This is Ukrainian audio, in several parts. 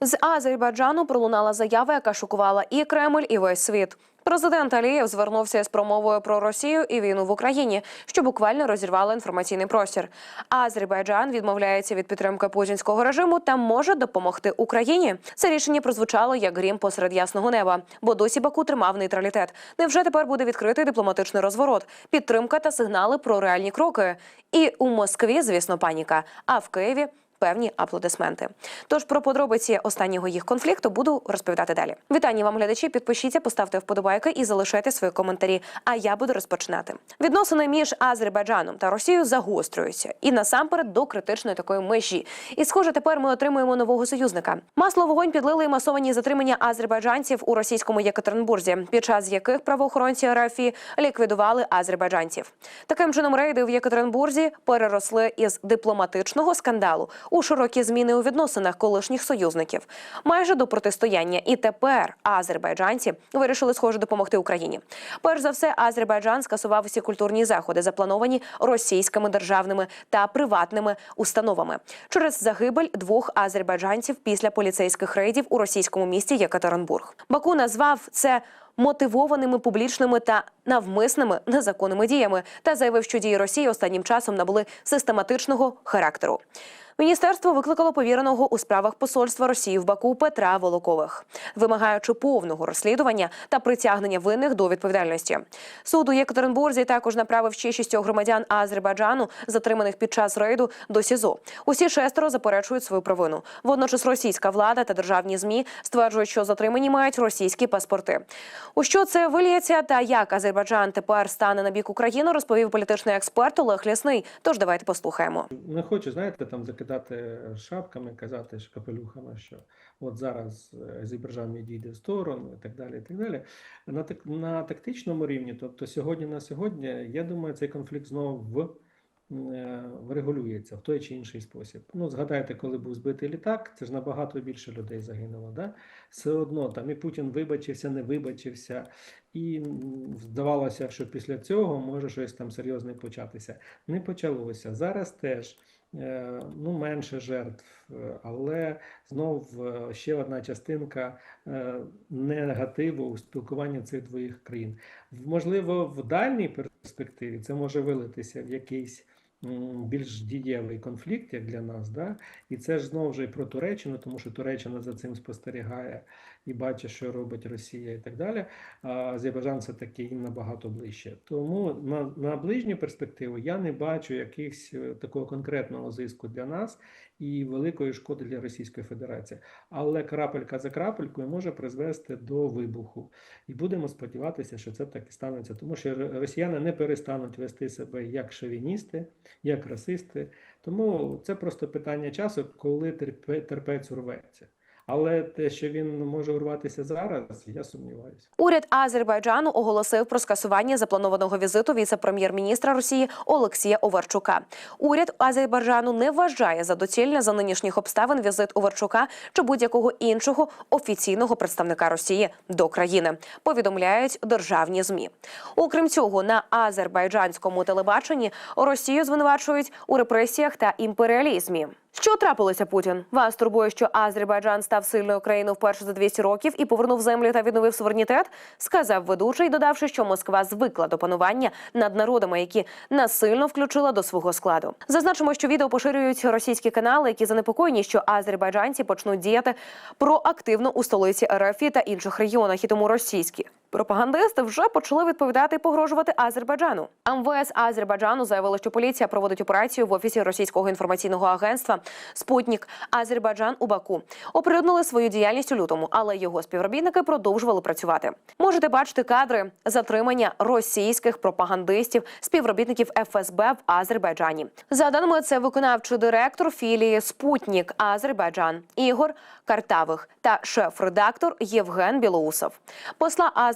З Азербайджану пролунала заява, яка шокувала і Кремль, і весь світ. Президент Алієв звернувся з промовою про Росію і війну в Україні, що буквально розірвало інформаційний простір. Азербайджан відмовляється від підтримки путінського режиму та може допомогти Україні. Це рішення прозвучало як грім посеред ясного неба, бо досі Баку тримав нейтралітет. Невже тепер буде відкритий дипломатичний розворот, підтримка та сигнали про реальні кроки? І у Москві, звісно, паніка. А в Києві певні аплодисменти. Тож про подробиці останнього їх конфлікту буду розповідати далі. Вітання вам, глядачі. Підпишіться, поставте вподобайки і залишайте свої коментарі. А я буду розпочинати. Відносини між Азербайджаном та Росією загострюються і насамперед до критичної такої межі. І схоже, тепер ми отримуємо нового союзника. Масло вогонь підлили і масовані затримання азербайджанців у російському Єкатеринбурзі, під час яких правоохоронці РФ ліквідували азербайджанців. Таким чином, рейди в Єкатеринбурзі переросли із дипломатичного скандалу у широкі зміни у відносинах колишніх союзників, майже до протистояння. І тепер азербайджанці вирішили схоже допомогти Україні. Перш за все, Азербайджан скасував усі культурні заходи, заплановані російськими державними та приватними установами через загибель двох азербайджанців після поліцейських рейдів у російському місті Єкатеринбург. Баку назвав це. Мотивованими публічними та навмисними незаконними діями та заявив, що дії Росії останнім часом набули систематичного характеру. Міністерство викликало повіреного у справах посольства Росії в Баку Петра Волокових, вимагаючи повного розслідування та притягнення винних до відповідальності. Суд у Єкатеринбурзі також направив ще шістьох громадян Азербайджану, затриманих під час рейду до СІЗО. Усі шестеро заперечують свою провину. Водночас російська влада та державні змі стверджують, що затримані мають російські паспорти. У що це виліється та як Азербайджан тепер стане на бік України, розповів політичний експерт Олег Лясний. Тож давайте послухаємо. Не хочу, знаєте, там закидати шапками, казати капелюхами, що от зараз е, Азербайджан відійде в сторону і так далі. і так далі. На, так, на тактичному рівні, тобто сьогодні на сьогодні, я думаю, цей конфлікт знову е, врегулюється в той чи інший спосіб. Ну, згадайте, коли був збитий літак, це ж набагато більше людей загинуло. Да? Все одно там і Путін вибачився, не вибачився, і здавалося, що після цього може щось там серйозне початися. Не почалося. Зараз теж ну, менше жертв, е, але знов е, ще одна частинка е, негативу у спілкуванні цих двох країн. Можливо, в дальній перспективі це може вилитися в якийсь більш дієвий конфлікт, як для нас, да? і це ж знову ж і про Туреччину, тому що Туреччина за цим спостерігає і бачить, що робить Росія і так далі. А Азербайджан все таки їм набагато ближче. Тому на, на ближню перспективу я не бачу якихось е, такого конкретного зиску для нас і великої шкоди для Російської Федерації. Але крапелька за крапелькою може призвести до вибуху. І будемо сподіватися, що це так і станеться, тому що росіяни не перестануть вести себе як шовіністи, як расисти. Тому це просто питання часу, коли терпець урветься. Але те, що він може урватися зараз, я сумніваюся. Уряд Азербайджану оголосив про скасування запланованого візиту віце-прем'єр-міністра Росії Олексія Оверчука. Уряд Азербайджану не вважає за доцільне за нинішніх обставин візит Оверчука чи будь-якого іншого офіційного представника Росії до країни. Повідомляють державні змі. Окрім цього, на азербайджанському телебаченні Росію звинувачують у репресіях та імперіалізмі. Що трапилося, Путін? Вас турбує, що Азербайджан став сильною країною вперше за 200 років і повернув землю та відновив суверенітет? Сказав ведучий, додавши, що Москва звикла до панування над народами, які насильно включила до свого складу. Зазначимо, що відео поширюють російські канали, які занепокоєні, що азербайджанці почнуть діяти проактивно у столиці РФ та інших регіонах, і тому російські пропагандисти вже почали відповідати і погрожувати Азербайджану. МВС Азербайджану заявили, що поліція проводить операцію в офісі російського інформаційного агентства Спутнік Азербайджан у Баку. Оприлюднили свою діяльність у лютому, але його співробітники продовжували працювати. Можете бачити кадри затримання російських пропагандистів, співробітників ФСБ в Азербайджані. За даними це виконавчий директор філії Спутнік Азербайджан Ігор Картавих та шеф-редактор Євген Білоусов. Посла Азербайджану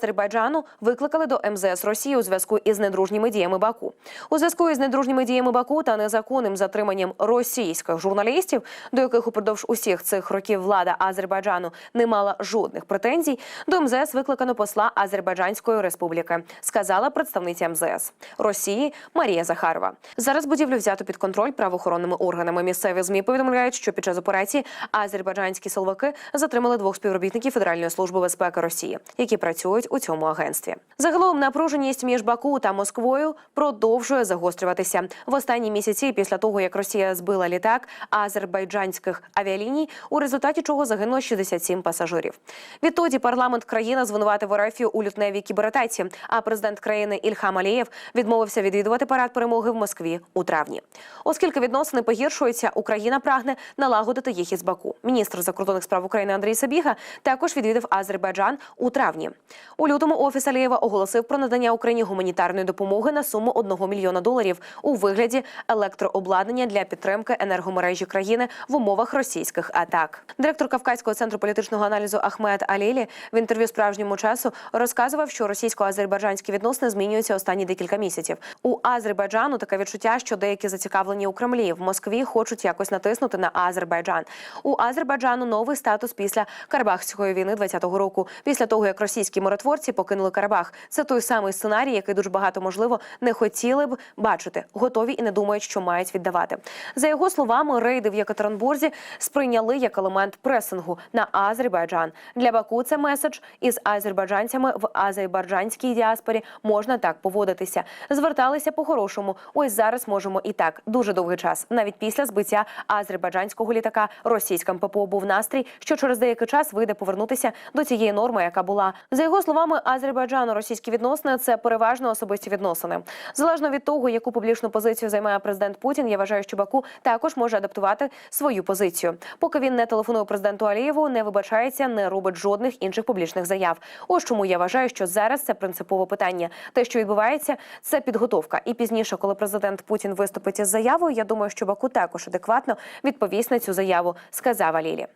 викликали до МЗС Росії у зв'язку із недружніми діями Баку. У зв'язку із недружніми діями Баку та незаконним затриманням російських журналістів, до яких упродовж усіх цих років влада Азербайджану не мала жодних претензій, до МЗС викликано посла Азербайджанської республіки, сказала представниця МЗС Росії Марія Захарова. Зараз будівлю взято під контроль правоохоронними органами. Місцеві змі повідомляють, що під час операції азербайджанські силовики затримали двох співробітників Федеральної служби безпеки Росії, які працюють у цьому агентстві. Загалом напруженість між Баку та Москвою продовжує загострюватися в останні місяці після того, як Росія збила літак азербайджанських авіаліній, у результаті чого загинуло 67 пасажирів. Відтоді парламент країни звинуватив РФ у лютневій кібератаці, а президент країни Ільхам Алієв відмовився відвідувати парад перемоги в Москві у травні. Оскільки відносини погіршуються, Україна прагне налагодити їх із Баку. Міністр закордонних справ України Андрій Сабіга також відвідав Азербайджан у травні. У лютому офіс Алієва оголосив про надання Україні гуманітарної допомоги на суму 1 мільйона доларів у вигляді електрообладнання для підтримки енергомережі країни в умовах російських атак. Директор Кавказького центру політичного аналізу Ахмед Алілі в інтерв'ю справжньому часу розказував, що російсько-азербайджанські відносини змінюються останні декілька місяців. У Азербайджану таке відчуття, що деякі зацікавлені у Кремлі в Москві хочуть якось натиснути на Азербайджан. У Азербайджану новий статус після Карабахської війни 20-го року, після того як російські миротворці покинули Карабах. Це той самий сценарій, який дуже багато можливо не хотіли б бачити, готові і не думають, що мають віддавати. За його словами, рейди в Єкатеринбурзі сприйняли як елемент пресингу на Азербайджан. Для Баку це меседж із азербайджанцями в азербайджанській діаспорі можна так поводитися. Зверталися по-хорошому. Ось зараз можемо і так дуже довгий час. Навіть після збиття азербайджанського літака російським ППО був настрій, що через деякий час вийде повернутися до цієї норми, яка була за його словами. Азербайджано-російські відносини це переважно особисті відносини. Залежно від того, яку публічну позицію займає президент Путін, я вважаю, що Баку також може адаптувати свою позицію. Поки він не телефонує президенту Алієву, не вибачається, не робить жодних інших публічних заяв. Ось чому я вважаю, що зараз це принципове питання. Те, що відбувається, це підготовка. І пізніше, коли президент Путін виступить із заявою, я думаю, що Баку також адекватно відповість на цю заяву, сказав Алілі.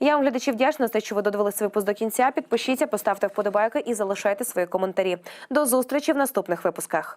Я вам глядачі вдячна за те, що ви додивилися випуск до кінця. Підпишіться, поставте вподобайки залишайте свої коментарі. До зустрічі в наступних випусках.